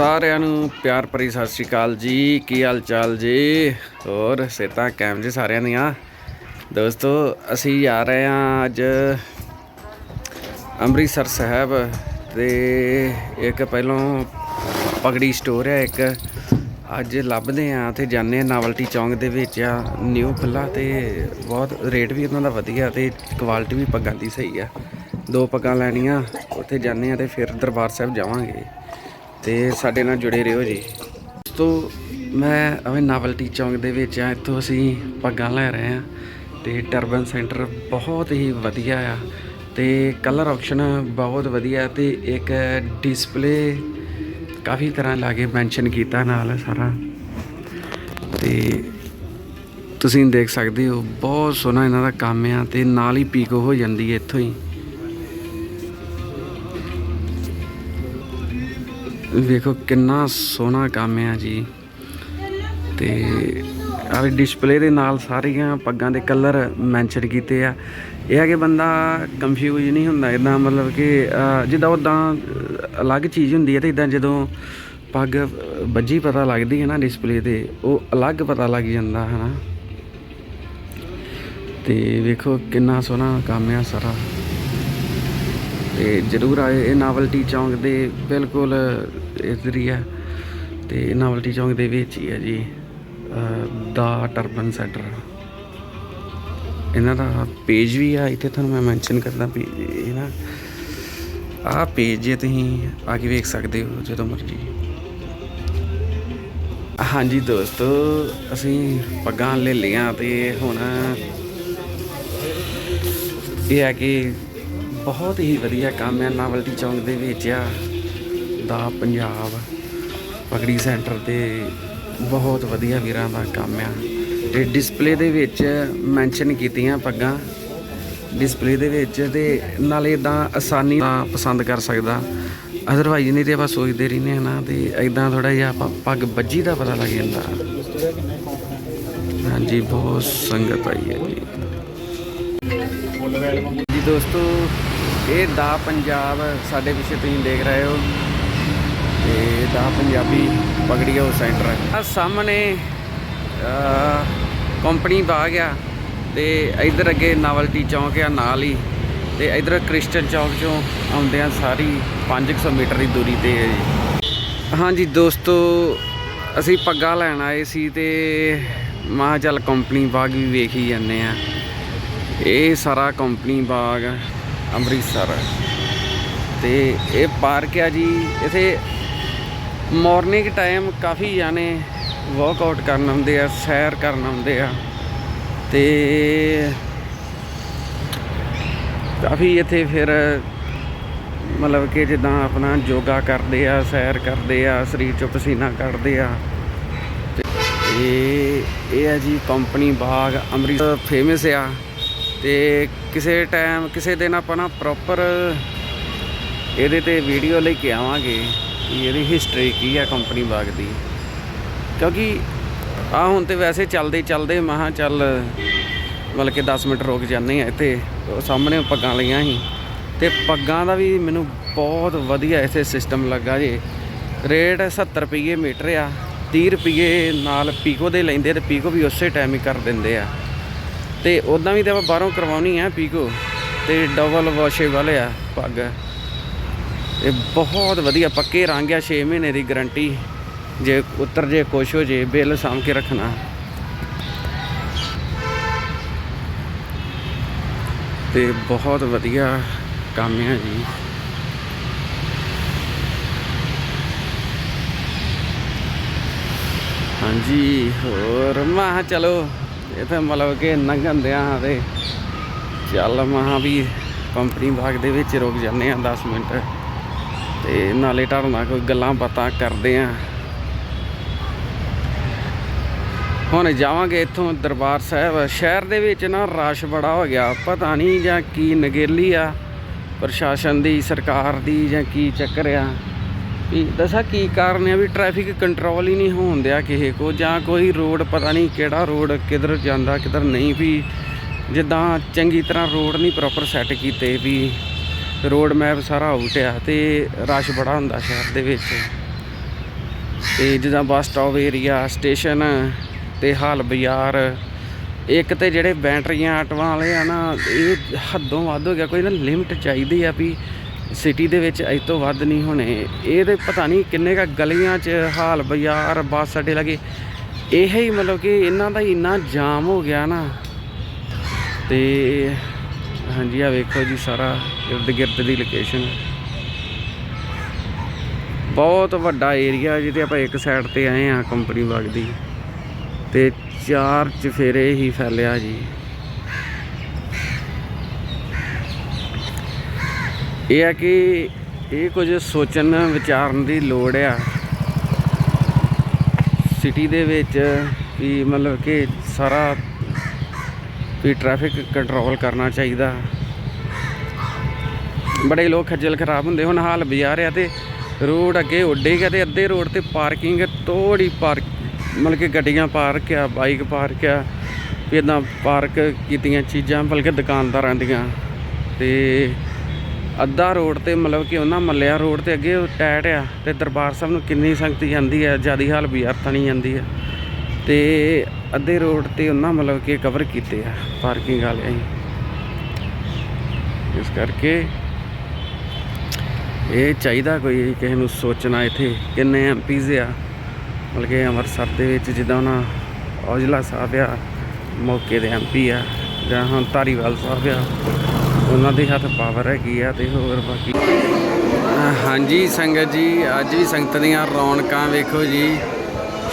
ਸਾਰਿਆਂ ਨੂੰ ਪਿਆਰ ਭਰੀ ਸਤਿ ਸ਼੍ਰੀ ਅਕਾਲ ਜੀ। ਕੀ ਹਾਲ ਚਾਲ ਜੀ? ਹੋਰ, ਸਿਹਤਾਂ ਕਾਇਮ ਜੀ ਸਾਰਿਆਂ ਦੀਆਂ? ਦੋਸਤੋ, ਅਸੀਂ ਆ ਰਹੇ ਹਾਂ ਅੱਜ ਅੰਮ੍ਰਿਤਸਰ ਸਾਹਿਬ ਤੇ ਇੱਕ ਪਹਿਲੋਂ ਪਗੜੀ ਸਟੋਰ ਹੈ ਇੱਕ। ਅੱਜ ਲੱਭਦੇ ਆ ਤੇ ਜਾਂਦੇ ਆ ਨਾਵਲਟੀ ਚੌਂਕ ਦੇ ਵਿੱਚ। ਆ, ਨਿਊ ਖੁੱਲਾ ਤੇ ਬਹੁਤ ਰੇਟ ਵੀ ਉਹਨਾਂ ਦਾ ਵਧੀਆ ਤੇ ਕੁਆਲਿਟੀ ਵੀ ਪੱਗਾਂ ਦੀ ਸਹੀ ਆ। ਦੋ ਪੱਗਾਂ ਲੈਣੀਆਂ, ਉੱਥੇ ਜਾਂਦੇ ਆ ਤੇ ਫਿਰ ਦਰਬਾਰ ਸਾਹਿਬ ਜਾਵਾਂਗੇ। ਤੇ ਸਾਡੇ ਨਾਲ ਜੁੜੇ ਰਹੋ ਜੀ। ਤੋਂ ਮੈਂ ਅਵੇਂ ਨਾਵਲਟੀ ਚੌਂਕ ਦੇ ਵਿੱਚ ਆ, ਇੱਥੋਂ ਅਸੀਂ ਪੱਗਾਂ ਲੈ ਰਹੇ ਆ ਤੇ ਟਰਬਨ ਸੈਂਟਰ ਬਹੁਤ ਹੀ ਵਧੀਆ ਆ ਤੇ ਕਲਰ ਆਪਸ਼ਨ ਬਹੁਤ ਵਧੀਆ ਤੇ ਇੱਕ ਡਿਸਪਲੇ ਕਾਫੀ ਤਰ੍ਹਾਂ ਲਾਗੇ ਮੈਂਸ਼ਨ ਕੀਤਾ ਨਾਲ ਸਾਰਾ। ਤੇ ਤੁਸੀਂ ਦੇਖ ਸਕਦੇ ਹੋ, ਬਹੁਤ ਸੋਹਣਾ ਇਹਨਾਂ ਦਾ ਕੰਮ ਆ ਤੇ ਨਾਲ ਹੀ ਪੀਕੋ ਹੋ ਜਾਂਦੀ ਹੈ ਇੱਥੋਂ ਹੀ। ਵੇਖੋ ਕਿੰਨਾ ਸੋਹਣਾ ਕੰਮ ਆ ਜੀ। ਤੇ ਆ ਡਿਸਪਲੇ ਦੇ ਨਾਲ ਸਾਰੀਆਂ ਪੱਗਾਂ ਦੇ ਕਲਰ ਮੈਂਸ਼ਨ ਕੀਤੇ ਆ। ਇਹ ਆ ਕਿ ਬੰਦਾ ਕੰਫਿਊਜ਼ ਨਹੀਂ ਹੁੰਦਾ ਇਦਾਂ ਮਤਲਬ ਕਿ ਜਿੱਦਾਂ ਉਦਾਂ ਅਲੱਗ ਚੀਜ਼ ਹੁੰਦੀ ਹੈ ਤੇ ਇਦਾਂ ਜਦੋਂ ਪੱਗ ਵੱਜੀ ਪਤਾ ਲੱਗਦੀ ਹੈ ਨਾ ਡਿਸਪਲੇ ਤੇ, ਉਹ ਅਲੱਗ ਪਤਾ ਲੱਗ ਜਾਂਦਾ ਹੈ ਨਾ ਤੇ ਵੇਖੋ ਕਿੰਨਾ ਸੋਹਣਾ ਕੰਮ ਆ ਸਾਰਾ। ਤੇ ਜਰੂਰ ਆਏ ਇਹ ਨਾਵਲਟੀ ਚੌਂਕ ਦੇ ਬਿਲਕੁਲ ਇੱਧਰ ਹੀ ਹੈ ਤੇ ਇਹ ਨਾਵਲਟੀ ਚੌਂਕ ਦੇ ਵਿੱਚ ਹੀ ਹੈ ਜੀ ਦਾ ਟਰਬਨ ਸੈਂਟਰ ਇਹਨਾਂ ਦਾ ਪੇਜ ਵੀ ਆ, ਇੱਥੇ ਤੁਹਾਨੂੰ ਮੈਂ ਮੈਂਸ਼ਨ ਕਰਦਾ ਵੀ ਇਹ ਨਾ, ਆਹ ਪੇਜ ਜੇ ਤੁਸੀਂ ਆ ਕੇ ਵੇਖ ਸਕਦੇ ਹੋ, ਜਦੋਂ ਮਰਜ਼ੀ। ਹਾਂਜੀ ਦੋਸਤੋ, ਅਸੀਂ ਪੱਗਾਂ ਲੈ ਲਈਆਂ ਤੇ ਹੁਣ ਇਹ ਹੈ ਕਿ ਬਹੁਤ ਹੀ ਵਧੀਆ ਕੰਮ ਹੈ ਨਾਵਲਟੀ ਚੌਂਕ ਦੇ ਵਿੱਚ ਆ ਦਾ ਪੰਜਾਬ ਪਗੜੀ ਸੈਂਟਰ ਤੇ ਬਹੁਤ ਵਧੀਆ ਵੀਰਾਂ ਦਾ ਕੰਮ ਆ। ਤੇ ਡਿਸਪਲੇ ਦੇ ਵਿੱਚ ਮੈਂਸ਼ਨ ਕੀਤੀਆਂ ਪੱਗਾਂ ਡਿਸਪਲੇ ਦੇ ਵਿੱਚ ਤੇ ਨਾਲੇ ਇਦਾਂ ਆਸਾਨੀ ਨਾਲ ਪਸੰਦ ਕਰ ਸਕਦਾ। ਅਦਰਵਾਈਜ਼ ਨਹੀਂ ਤੇ ਆਪਾਂ ਸੋਚਦੇ ਰਹਿੰਦੇ ਹਾਂ ਨਾ ਤੇ ਇਦਾਂ ਥੋੜਾ ਜਿਹਾ ਆਪਾਂ ਪੱਗ ਵੱਜੀ ਦਾ ਪਤਾ ਲੱਗ ਜਾਂਦਾ। ਹਾਂਜੀ ਬਹੁਤ ਸੰਗਤ ਆਈ ਹੈ ਜੀ। ਜੀ ਦੋਸਤੋ ਇਹ ਦਾ ਪੰਜਾਬ ਸਾਡੇ ਪਿੱਛੇ ਤੁਸੀਂ ਦੇਖ ਰਹੇ ਹੋ ਤੇ ਦਾ ਪੰਜਾਬੀ ਪਗੜੀ ਉਹ ਸੈਂਟਰ ਹੈ ਆ ਸਾਹਮਣੇ ਕੰਪਨੀ ਬਾਗ ਆ ਤੇ ਇਧਰ ਅੱਗੇ ਨਾਵਲਟੀ ਚੌਂਕ ਆ ਨਾਲ ਹੀ ਤੇ ਇਧਰ ਕ੍ਰਿਸਚਨ ਚੌਂਕ ਚੋਂ ਆਉਂਦੇ ਆ ਸਾਰੀ 500 ਮੀਟਰ ਦੀ ਦੂਰੀ ਤੇ ਹੈ ਜੀ। ਹਾਂਜੀ ਦੋਸਤੋ, ਅਸੀਂ ਪੱਗਾ ਲੈਣ ਆਏ ਸੀ ਤੇ ਮਾਂ ਚੱਲ ਕੰਪਨੀ ਬਾਗ ਵੀ ਵੇਖ ਹੀ ਜਾਂਦੇ ਆ। ਇਹ ਸਾਰਾ ਕੰਪਨੀ ਬਾਗ ਅੰਮ੍ਰਿਤਸਰ। ਤੇ ਇਹ ਪਾਰਕ ਆ ਜੀ, ਇਥੇ ਮਾਰਨਿੰਗ ਟਾਈਮ ਕਾਫੀ ਜਾਣੇ ਵਰਕਆਊਟ ਕਰਨ ਆਉਂਦੇ ਆ, ਸੈਰ ਕਰਨ ਆਉਂਦੇ ਆ। ਤੇ ਕਾਫੀ ਇੱਥੇ ਫਿਰ ਮਤਲਬ ਕਿ ਜਿੱਦਾਂ ਆਪਣਾ ਯੋਗਾ ਕਰਦੇ ਆ, ਸੈਰ ਕਰਦੇ ਆ, ਸਰੀਰ ਚੋਂ ਪਸੀਨਾ ਕੱਢਦੇ ਆ। ਤੇ ਇਹ ਇਹ ਆ ਜੀ ਕੰਪਨੀ ਬਾਗ ਅੰਮ੍ਰਿਤਸਰ ਫੇਮਸ ਆ। ਤੇ ਕਿਸੇ ਟਾਈਮ ਕਿਸੇ ਦਿਨ ਆਪਾਂ ਨਾ ਪ੍ਰੋਪਰ ਇਹਦੇ ਤੇ ਵੀਡੀਓ ਲੈ ਕੇ ਆਵਾਂਗੇ ਕਿ ਇਹਦੀ ਹਿਸਟਰੀ ਕੀ ਆ ਕੰਪਨੀ ਬਾਗ ਦੀ। ਕਿਉਂਕਿ ਆ ਹੁਣ ਤੇ ਵੈਸੇ ਚੱਲਦੇ ਚੱਲਦੇ ਮਹਾ ਚੱਲ ਮਤਲਬ ਕਿ 10 ਮਿੰਟ ਰੁਕ ਜਾਂਦੇ ਆ ਇੱਥੇ, ਉਹ ਸਾਹਮਣੇ ਪੱਗਾਂ ਲਈਆਂ ਸੀ। ਤੇ ਪੱਗਾਂ ਦਾ ਵੀ ਮੈਨੂੰ ਬਹੁਤ ਵਧੀਆ ਇੱਥੇ ਸਿਸਟਮ ਲੱਗਾ ਜੇ। ਰੇਟ 70 ਰੁਪਏ ਮੀਟਰ ਆ 30 ਰੁਪਏ ਨਾਲ ਪੀਕੋ ਦੇ ਲੈਂਦੇ ਤੇ ਪੀਕੋ ਵੀ ਉਸੇ ਟਾਈਮ ਹੀ ਕਰ ਦਿੰਦੇ ਆ। ਤੇ ਉਦਾਂ ਵੀ ਤੇ ਆਪਾਂ ਬਾਹਰੋਂ ਕਰਵਾਉਣੀ ਆ ਪੀਕੋ ਤੇ ਡਬਲ ਵਾਸ਼ੇਬਲ ਆ ਪੱਗ। ਇਹ ਬਹੁਤ ਵਧੀਆ ਪੱਕੇ ਰੰਗ ਆ 6 ਮਹੀਨੇ ਦੀ ਗਾਰੰਟੀ। ਜੇ ਉਤਰ ਜੇ ਕੁਛ ਹੋ ਜੇ, ਬਿੱਲ ਸਾਂਭ ਕੇ ਰੱਖਣਾ। ਤੇ ਬਹੁਤ ਵਧੀਆ ਕੰਮ ਹੈ ਜੀ। ਹਾਂਜੀ, ਹੋਰ। ਮਾ ਚਲੋ ਇੱਥੇ ਮਤਲਬ ਕਿ ਲੰਘਣ ਦਿਆਂ ਤੇ ਚੱਲ ਮਹਾ ਵੀ ਕੰਪਨੀ ਬਾਗ ਦੇ ਵਿੱਚ ਰੁਕ ਜਾਂਦੇ ਆ 10 ਮਿੰਟ। ਤੇ ਨਾਲੇ ਢਰਨਾ ਕੋਈ ਗੱਲਾਂ ਬਾਤਾਂ ਕਰਦੇ ਆ ਹੁਣ ਜਾਵਾਂਗੇ ਇੱਥੋਂ ਦਰਬਾਰ ਸਾਹਿਬ। ਸ਼ਹਿਰ ਦੇ ਵਿੱਚ ਨਾ ਰਸ਼ ਬੜਾ ਹੋ ਗਿਆ। ਪਤਾ ਨਹੀਂ ਜਾਂ ਕੀ ਨਗੇਲੀ ਆ, ਪ੍ਰਸ਼ਾਸਨ ਦੀ, ਸਰਕਾਰ ਦੀ ਜਾਂ ਕੀ ਚੱਕਰ ਆ। ਵੀ ਦੱਸਾਂ ਕੀ ਕਾਰਨ ਆ ਵੀ ਟ੍ਰੈਫਿਕ ਕੰਟਰੋਲ ਹੀ ਨਹੀਂ ਹੋਣ ਦਿਆ ਕਿਸੇ ਕੋ, ਜਾਂ ਕੋਈ ਰੋਡ ਪਤਾ ਨਹੀਂ ਕਿਹੜਾ ਰੋਡ ਕਿੱਧਰ ਜਾਂਦਾ, ਕਿੱਧਰ ਨਹੀਂ ਵੀ। ਜਿੱਦਾਂ ਚੰਗੀ ਤਰ੍ਹਾਂ ਰੋਡ ਨਹੀਂ ਪ੍ਰੋਪਰ ਸੈੱਟ ਕੀਤੇ ਵੀ ਰੋਡ ਮੈਪ ਸਾਰਾ ਆਊਟ ਆ ਤੇ ਰਸ਼ ਬੜਾ ਹੁੰਦਾ ਸ਼ਹਿਰ ਦੇ ਵਿੱਚ। ਤੇ ਜਿੱਦਾਂ ਬੱਸ ਸਟਾਪ ਏਰੀਆ ਸਟੇਸ਼ਨ ਤੇ ਹਾਲ ਬਾਜ਼ਾਰ, ਇੱਕ ਤੇ ਜਿਹੜੇ ਬੈਟਰੀਆਂ ਆਟੋਆਂ ਵਾਲੇ ਆ ਨਾ, ਇਹ ਹੱਦੋਂ ਵੱਧ ਹੋ ਗਿਆ, ਕੋਈ ਨਾ ਲਿਮਟ ਚਾਹੀਦੀ ਆ ਵੀ ਸਿਟੀ ਦੇ ਵਿੱਚ ਇਸ ਤੋਂ ਵੱਧ ਨਹੀਂ ਹੋਣੇ। ਇਹ ਤੇ ਪਤਾ ਨਹੀਂ ਕਿੰਨੇ ਕਾ ਗਲੀਆਂ 'ਚ ਹਾਲ ਬਾਜ਼ਾਰ, ਬੱਸ ਅੱਡੇ ਲੱਗੇ। ਇਹ ਹੀ ਮਤਲਬ ਕਿ ਇਹਨਾਂ ਦਾ ਇੰਨਾ ਜਾਮ ਹੋ ਗਿਆ ਨਾ। ਤੇ ਹਾਂਜੀ ਆ ਵੇਖੋ ਜੀ ਸਾਰਾ ਇਰਦ ਗਿਰਦ ਦੀ ਲੋਕੇਸ਼ਨ ਬਹੁਤ ਵੱਡਾ ਏਰੀਆ ਜਿਹਦੇ ਆਪਾਂ ਇੱਕ ਸਾਈਡ ਤੇ ਆਏ ਆ ਕੰਪਨੀ ਬਾਗ ਦੀ। ਤੇ ਚਾਰ ਚਫੇਰੇ ਹੀ ਫੈਲਿਆ ਜੀ। ਇਹ ਆ ਕਿ ਇਹ ਕੁਝ ਸੋਚਣ, ਵਿਚਾਰਨ ਦੀ ਲੋੜ ਆ। ਸਿਟੀ ਦੇ ਵਿੱਚ ਵੀ ਮਤਲਬ ਕਿ ਸਾਰਾ ਵੀ ਟ੍ਰੈਫਿਕ ਕੰਟਰੋਲ ਕਰਨਾ ਚਾਹੀਦਾ। ਬੜੇ ਲੋਕ ਖੱਜਲ ਖਰਾਬ ਹੁੰਦੇ ਹੁਣ, ਹਾਲ ਬਾਜ਼ਾਰ ਆ ਤੇ ਰੋਡ ਅੱਗੇ ਉੱਡੇ ਗਿਆ ਤੇ ਅੱਧੇ ਰੋਡ ਤੇ ਪਾਰਕਿੰਗ ਤੋੜੀ ਪਾਰਕ ਮਤਲਬ ਕਿ ਗੱਡੀਆਂ ਪਾਰਕ ਆ ਬਾਈਕ ਪਾਰਕ ਆ, ਵੀ ਇਦਾਂ ਪਾਰਕ ਕੀਤੀਆਂ ਚੀਜ਼ਾਂ ਬਲਕਿ ਦੁਕਾਨਦਾਰਾਂ ਦੀਆਂ। ਤੇ ਅੱਧਾ ਰੋਡ ਤੇ ਮਤਲਬ ਕਿ ਉਹਨਾਂ ਮੱਲਿਆ ਰੋਡ ਤੇ ਅੱਗੇ ਉਹ ਟੈਟ ਆ ਤੇ ਦਰਬਾਰ ਸਾਹਿਬ ਨੂੰ ਕਿੰਨੀ ਸੰਗਤ ਜਾਂਦੀ ਹੈ ਜਿਆਦੀ ਹਾਲ ਵੀ ਥਾਣੀ ਜਾਂਦੀ ਹੈ ਤੇ ਅੱਧੇ ਰੋਡ ਤੇ ਉਹਨਾਂ ਮਤਲਬ ਕਿ ਕਵਰ ਕੀਤੇ ਆ ਪਾਰਕਿੰਗ ਵਾਲਿਆਂ ਹੀ। ਇਸ ਕਰਕੇ ਇਹ ਚਾਹੀਦਾ ਕੋਈ ਕਿਸੇ ਨੂੰ ਸੋਚਣਾ ਇੱਥੇ ਕਿੰਨੇ ਐਮਪੀਜ਼ ਆ। ਮਤਲਬ ਕਿ ਅੰਮ੍ਰਿਤਸਰ ਦੇ ਵਿੱਚ ਜਿੱਦਾਂ ਉਹਨਾਂ ਔਜਲਾ ਸਾਹਿਬ ਆ, ਮੌਕੇ ਦੇ ਐਮਪੀ ਆ, ਜਾਂ ਹੁਣ ਧਾਰੀਵਾਲ ਸਾਹਿਬ ਆ। ਉਹਨਾਂ ਦੇ ਹੱਥ ਪਾਵਰ ਹੈਗੀ ਆ ਤੇ ਹੋਰ ਬਾਕੀ ਹਾਂਜੀ ਸੰਗਤ ਜੀ, ਅੱਜ ਵੀ ਸੰਗਤ ਦੀਆਂ ਰੌਣਕਾਂ ਵੇਖੋ ਜੀ।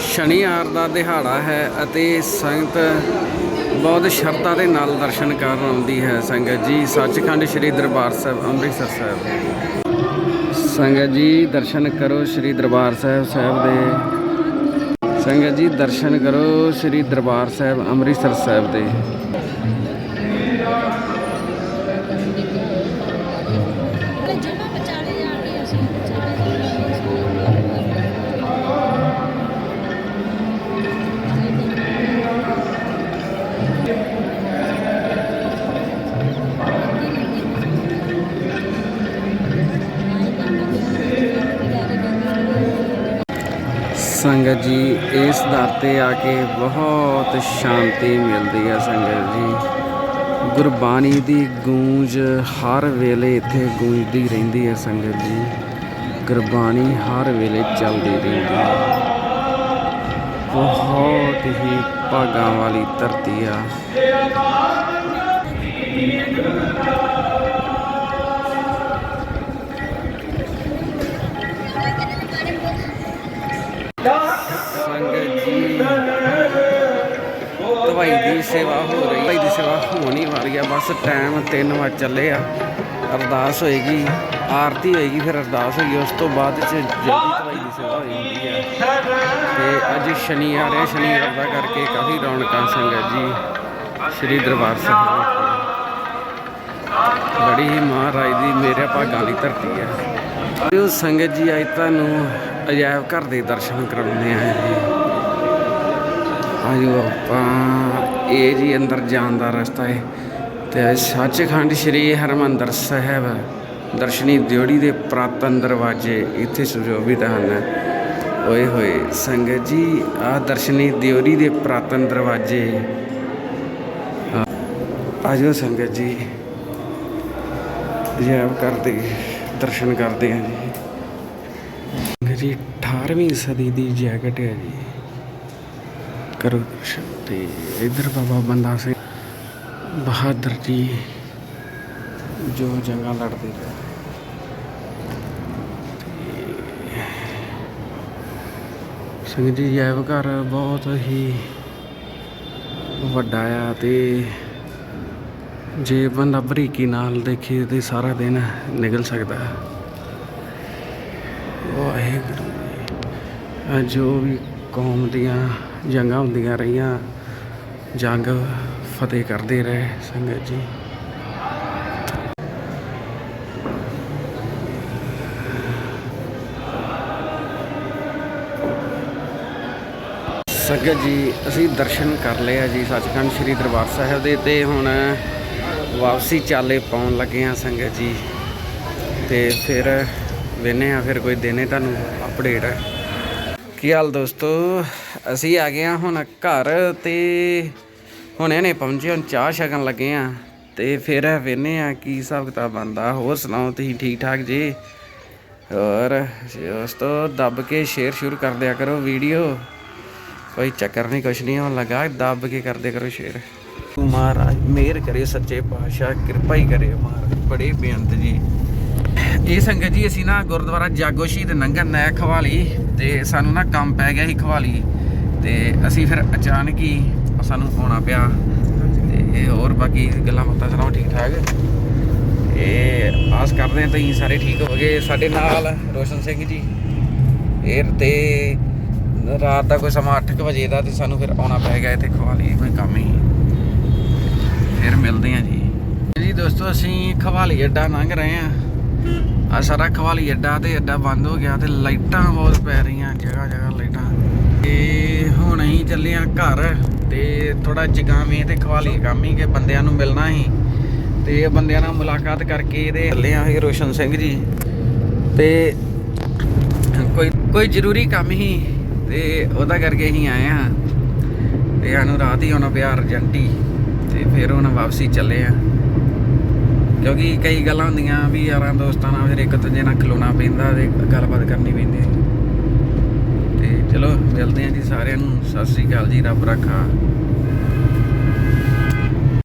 ਸ਼ਨੀਵਾਰ ਦਾ ਦਿਹਾੜਾ ਹੈ ਅਤੇ ਸੰਗਤ ਬਹੁਤ ਸ਼ਰਧਾ ਦੇ ਨਾਲ ਦਰਸ਼ਨ ਕਰਨ ਆਉਂਦੀ ਹੈ ਸੰਗਤ ਜੀ। ਸੱਚਖੰਡ ਸ੍ਰੀ ਦਰਬਾਰ ਸਾਹਿਬ, ਅੰਮ੍ਰਿਤਸਰ ਸਾਹਿਬ। ਸੰਗਤ ਜੀ, ਦਰਸ਼ਨ ਕਰੋ ਸ੍ਰੀ ਦਰਬਾਰ ਸਾਹਿਬ ਸਾਹਿਬ ਦੇ। ਸੰਗਤ ਜੀ, ਦਰਸ਼ਨ ਕਰੋ ਸ੍ਰੀ ਦਰਬਾਰ ਸਾਹਿਬ, ਅੰਮ੍ਰਿਤਸਰ ਸਾਹਿਬ ਦੇ। ਸੰਗਤ ਜੀ, ਇਸ ਦਰ ਤੇ ਆ ਕੇ ਬਹੁਤ ਸ਼ਾਂਤੀ ਮਿਲਦੀ ਹੈ ਸੰਗਤ ਜੀ। ਗੁਰਬਾਣੀ ਦੀ ਗੂੰਜ ਹਰ ਵੇਲੇ ਇੱਥੇ ਗੂੰਜਦੀ ਰਹਿੰਦੀ ਹੈ ਸੰਗਤ ਜੀ। ਗੁਰਬਾਣੀ ਹਰ ਵੇਲੇ ਚੱਲਦੀ ਰਹਿੰਦੀ ਹੈ ਬਹੁਤ ਹੀ ਭਾਗਾਂ ਵਾਲੀ ਧਰਤੀ ਆ। ਦੀ ਸੇਵਾ ਹੋ ਰਹੀ। ਭਾਈ ਦੀ ਸੇਵਾ ਹੋਣੀ ਵਾਲੀ ਆ, ਬਸ ਟਾਈਮ 3 ਵਜੇ ਚੱਲੇ ਆ। ਅਰਦਾਸ ਹੋਏਗੀ, ਆਰਤੀ ਹੋਏਗੀ, ਫਿਰ ਅਰਦਾਸ ਹੋਏਗੀ। ਉਸ ਤੋਂ ਬਾਅਦ ਚ ਜਲਦੀ ਦਵਾਈ ਦੀ ਸੇਵਾ ਹੋ ਜਾਂਦੀ ਹੈ ਤੇ ਅੱਜ ਸ਼ਨੀਵਾਰ ਹੈ ਸ਼ਨੀਵਾਰ ਦਾ ਕਰਕੇ ਕਾਫੀ ਰੌਣਕਾਂ ਸੰਗਤ ਜੀ, ਸ੍ਰੀ ਦਰਬਾਰ ਸਾਹਿਬ ਬੜੀ ਹੀ ਮਹਾਰਾਜ ਦੀ ਮੇਰੇ ਭਾਗਾਂ ਦੀ ਧਰਤੀ ਹੈ ਜੋ ਸੰਗਤ ਜੀ, ਅੱਜ ਤੁਹਾਨੂੰ ਅਜਾਇਬ ਘਰ ਦੇ ਦਰਸ਼ਨ ਕਰਾਉਂਦੇ ਆ। ਜੀ ਆਜੋ ਆਪਾਂ ਇਹ ਜੀ ਅੰਦਰ ਜਾਣ ਦਾ ਰਸਤਾ ਹੈ ਤੇ ਸੱਚਖੰਡ ਸ੍ਰੀ ਹਰਮੰਦਰ ਸਾਹਿਬ ਦਰਸ਼ਨੀ ਦਿਓੜੀ ਦੇ ਪ੍ਰਾਤਨ ਦਰਵਾਜ਼ੇ ਇੱਥੇ ਸੁਜੋਭਿਤ ਹਨ ਓਏ ਹੋਏ, ਸੰਗਤ ਜੀ ਆ ਦਰਸ਼ਨੀ ਦਿਓੜੀ ਦੇ ਪ੍ਰਾਤਨ ਦਰਵਾਜ਼ੇ ਆਜੋ ਸੰਗਤ ਜੀ। ਅਜਾਇਬ ਘਰ ਦਰਸ਼ਨ ਕਰਦੇ ਹਾਂ ਜੀ। ਜੀ 18ਵੀਂ ਸਦੀ ਦੀ ਜੈਕਟ ਹੈ ਜੀ। ਕਰੋ ਦਰਸ਼ਨ। ਤੇ ਇਧਰ ਬਾਬਾ ਬੰਦਾ ਸਿੰਘ ਬਹਾਦਰ ਜੀ ਜੋ ਜੰਗਾਂ ਲੜਦੇ ਰਹੇ। ਤੇ ਸਿੰਘ ਜੀ ਜੈਵ ਘਰ ਬਹੁਤ ਹੀ ਵੱਡਾ ਆ ਤੇ ਜੇ ਬੰਦਾ ਬਰੀਕੀ ਨਾਲ ਦੇਖੇ ਤੇ ਸਾਰਾ ਦਿਨ ਨਿਕਲ ਸਕਦਾ। ਹੈ ਵਾਹਿਗੁਰੂ ਜੋ ਵੀ ਕੌਮ ਦੀਆਂ ਜੰਗਾਂ ਹੁੰਦੀਆਂ ਰਹੀਆਂ। ਜੰਗ ਫਤਿਹ ਕਰਦੇ ਰਹੇ ਸੰਗਤ ਜੀ। ਸੰਗਤ ਜੀ, ਅਸੀਂ ਦਰਸ਼ਨ ਕਰ ਲਏ ਆ ਜੀ ਸੱਚਖੰਡ ਸ੍ਰੀ ਦਰਬਾਰ ਸਾਹਿਬ ਦੇ ਤੇ ਹੁਣ ਵਾਪਸੀ ਚਾਲੇ ਪਾਉਣ ਲੱਗੇ ਆ ਸੰਗਤ ਜੀ। ਤੇ ਫਿਰ ਵੇਨੇ ਆ, ਫਿਰ ਕੋਈ ਦੇਣੇ ਤੁਹਾਨੂੰ ਅਪਡੇਟ ਕੀ ਹਾਲ ਦੋਸਤੋ? ਅਸੀਂ ਆ ਗਏ ਹਾਂ ਹੁਣ ਘਰ ਤੇ ਹੁਣੇ ਇਹਨੇ ਪਹੁੰਚੇ, ਹੁਣ ਚਾਹ ਛਕਣ ਲੱਗੇ ਆ ਤੇ ਫਿਰ ਵੇਨੇ ਆ ਕੀ ਹਿਸਾਬ ਕਿਤਾਬ ਬੰਦਾ ਹੋਰ ਸੁਣਾਓ, ਤੁਸੀਂ ਠੀਕ ਠਾਕ ਜੀ? ਹੋਰ, ਦੋਸਤੋ, ਦੱਬ ਕੇ ਸ਼ੇਅਰ ਸ਼ੁਰੂ ਕਰ ਦਿਆ ਕਰੋ ਵੀਡੀਓ। ਕੋਈ ਚੱਕਰ ਨਹੀਂ, ਕੁਛ ਨਹੀਂ, ਹੋਣ ਲੱਗਾ, ਦੱਬ ਕੇ ਕਰਦੇ ਕਰੋ ਸ਼ੇਅਰ। ਮਹਾਰਾਜ, ਮਿਹਰ ਕਰੇ ਸੱਚੇ ਪਾਤਸ਼ਾਹ, ਕਿਰਪਾ ਹੀ ਕਰੇ ਮਹਾਰਾਜ, ਬੜੇ ਬੇਅੰਤ ਜੀ। ਇਹ ਸੰਗਤ ਜੀ, ਅਸੀਂ ਨਾ ਗੁਰਦੁਆਰਾ ਜਾਗੋ ਸ਼ਹੀਦ ਨੰਗਨ ਨੈ ਖਵਾਲੀ ਤੇ ਸਾਨੂੰ ਨਾ ਕੰਮ ਪੈ ਗਿਆ ਸੀ ਖਵਾਲੀ ਤੇ ਅਸੀਂ ਫਿਰ ਅਚਾਨਕ ਹੀ ਸਾਨੂੰ ਆਉਣਾ ਪਿਆ ਤੇ ਹੋਰ ਬਾਕੀ ਗੱਲਾਂ ਬਾਤਾਂ ਸੁਣਾਓ, ਠੀਕ ਠਾਕ? ਇਹ ਆਸ ਕਰਦੇ ਹਾਂ ਤੁਸੀਂ ਸਾਰੇ ਠੀਕ ਹੋਵੋਗੇ। ਸਾਡੇ ਨਾਲ ਰੋਸ਼ਨ ਸਿੰਘ ਜੀ, ਇਹ ਤੇ ਰਾਤ ਦਾ ਕੋਈ ਸਮਾਂ 8 ਵਜੇ ਦਾ ਤੇ ਸਾਨੂੰ ਫਿਰ ਆਉਣਾ ਪੈ ਗਿਆ ਇੱਥੇ ਖਵਾਲੀ, ਕੋਈ ਕੰਮ ਹੀ ਫਿਰ ਮਿਲਦੇ ਹਾਂ ਜੀ। ਜੀ ਦੋਸਤੋ, ਅਸੀਂ ਖਵਾਲੀ ਅੱਡਾ ਲੰਘ ਰਹੇ ਹਾਂ। ਆ ਸਾਰਾ ਖਵਾਲੀ ਅੱਡਾ ਤੇ ਅੱਡਾ ਬੰਦ ਹੋ ਗਿਆ ਤੇ ਲਾਈਟਾਂ ਬਹੁਤ ਪੈ ਰਹੀਆਂ, ਜਗ੍ਹਾ ਜਗ੍ਹਾ ਲਾਈਟਾਂ। ਤੇ ਹੁਣ ਅਸੀਂ ਚੱਲੇ ਆ ਘਰ ਤੇ ਥੋੜਾ ਜਗਾਵੇਂ ਤੇ ਖਵਾਲੀ ਕੰਮ ਹੀ ਕਿ ਬੰਦਿਆਂ ਨੂੰ ਮਿਲਣਾ ਸੀ ਤੇ ਬੰਦਿਆਂ ਨਾਲ ਮੁਲਾਕਾਤ ਕਰਕੇ ਇਹਦੇ ਚੱਲੇ ਆ ਇਹ ਰੋਸ਼ਨ ਸਿੰਘ ਜੀ। ਤੇ ਕੋਈ ਕੋਈ ਜ਼ਰੂਰੀ ਕੰਮ ਹੀ ਤੇ ਉਹਦਾ ਕਰਕੇ ਅਸੀਂ ਆਏ ਹਾਂ। ਤੇ ਸਾਨੂੰ ਰਾਤ ਹੀ ਆਉਣਾ ਪਿਆ ਅਰਜੈਂਟੀ ਤੇ ਫਿਰ ਹੁਣ ਵਾਪਸੀ ਚੱਲੇ ਆ ਕਿਉਂਕਿ ਕਈ ਗੱਲਾਂ ਹੁੰਦੀਆਂ ਵੀ ਯਾਰਾਂ ਦੋਸਤਾਂ ਨਾਲ ਫਿਰ ਇੱਕ ਦੂਜੇ ਨਾਲ ਖਲੋਣਾ ਪੈਂਦਾ ਤੇ ਗੱਲਬਾਤ ਕਰਨੀ ਪੈਂਦੀ ਤੇ ਚਲੋ, ਮਿਲਦੇ ਹਾਂ ਜੀ ਸਾਰਿਆਂ ਨੂੰ। ਸਤਿ ਸ੍ਰੀ ਅਕਾਲ ਜੀ, ਰੱਬ ਰੱਖਾ।